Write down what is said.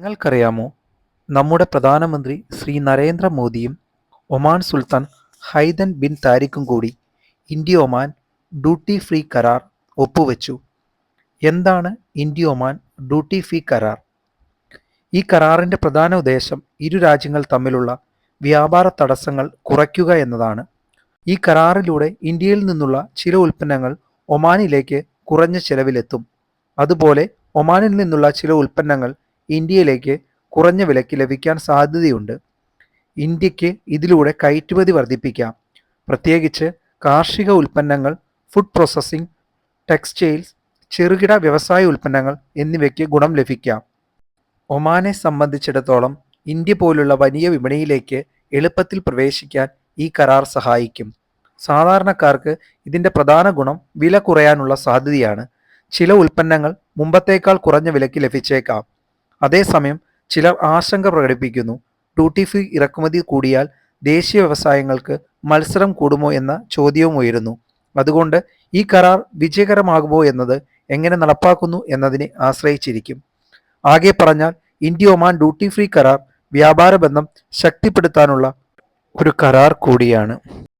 നിങ്ങൾക്കറിയാമോ? നമ്മുടെ പ്രധാനമന്ത്രി ശ്രീ നരേന്ദ്ര മോദിയും ഒമാൻ സുൽത്താൻ ഹൈദൻ ബിൻ താരിഖും കൂടി ഇന്ത്യ ഒമാൻ ഡ്യൂട്ടി ഫ്രീ കരാർ ഒപ്പുവെച്ചു. എന്താണ് ഇന്ത്യ ഒമാൻ ഡ്യൂട്ടി ഫ്രീ കരാർ? ഈ കരാറിന്റെ പ്രധാന ഉദ്ദേശം ഇരു രാജ്യങ്ങൾ തമ്മിലുള്ള വ്യാപാര തടസ്സങ്ങൾ കുറയ്ക്കുക എന്നതാണ്. ഈ കരാറിലൂടെ ഇന്ത്യയിൽ നിന്നുള്ള ചില ഉൽപ്പന്നങ്ങൾ ഒമാനിലേക്ക് കുറഞ്ഞ ചെലവിലെത്തും. അതുപോലെ ഒമാനിൽ നിന്നുള്ള ചില ഉൽപ്പന്നങ്ങൾ ഇന്ത്യയിലേക്ക് കുറഞ്ഞ വിലയ്ക്ക് ലഭിക്കാൻ സാധ്യതയുണ്ട്. ഇന്ത്യയ്ക്ക് ഇതിലൂടെ കയറ്റുമതി വർദ്ധിപ്പിക്കാം. പ്രത്യേകിച്ച് കാർഷിക ഉൽപ്പന്നങ്ങൾ ഫുഡ് പ്രോസസ്സിംഗ് ടെക്സ്റ്റൈൽസ് ചെറുകിട വ്യവസായ ഉൽപ്പന്നങ്ങൾ എന്നിവയ്ക്ക് ഗുണം ലഭിക്കാം. ഒമാനെ സംബന്ധിച്ചിടത്തോളം ഇന്ത്യ പോലുള്ള വലിയ വിപണിയിലേക്ക് എളുപ്പത്തിൽ പ്രവേശിക്കാൻ ഈ കരാർ സഹായിക്കും. സാധാരണക്കാർക്ക് ഇതിന്റെ പ്രധാന ഗുണം വില കുറയാനുള്ള സാധ്യതയാണ്. ചില ഉൽപ്പന്നങ്ങൾ മുമ്പത്തേക്കാൾ കുറഞ്ഞ വിലയ്ക്ക് ലഭിച്ചേക്കാം. അതേസമയം ചിലർ ആശങ്ക പ്രകടിപ്പിക്കുന്നു. ഡ്യൂട്ടി ഫ്രീ ഇറക്കുമതി കൂടിയാൽ ദേശീയ വ്യവസായങ്ങൾക്ക് മത്സരം കൂടുമോ എന്ന ചോദ്യവും ഉയരുന്നു. അതുകൊണ്ട് ഈ കരാർ വിജയകരമാകുമോ എന്നത് എങ്ങനെ നടപ്പാക്കുന്നു എന്നതിനെ ആശ്രയിച്ചിരിക്കും. ആകെ പറഞ്ഞാൽ ഇന്ത്യ ഒമാൻ ഡ്യൂട്ടി ഫ്രീ കരാർ വ്യാപാര ബന്ധം ശക്തിപ്പെടുത്താനുള്ള ഒരു കരാർ കൂടിയാണ്.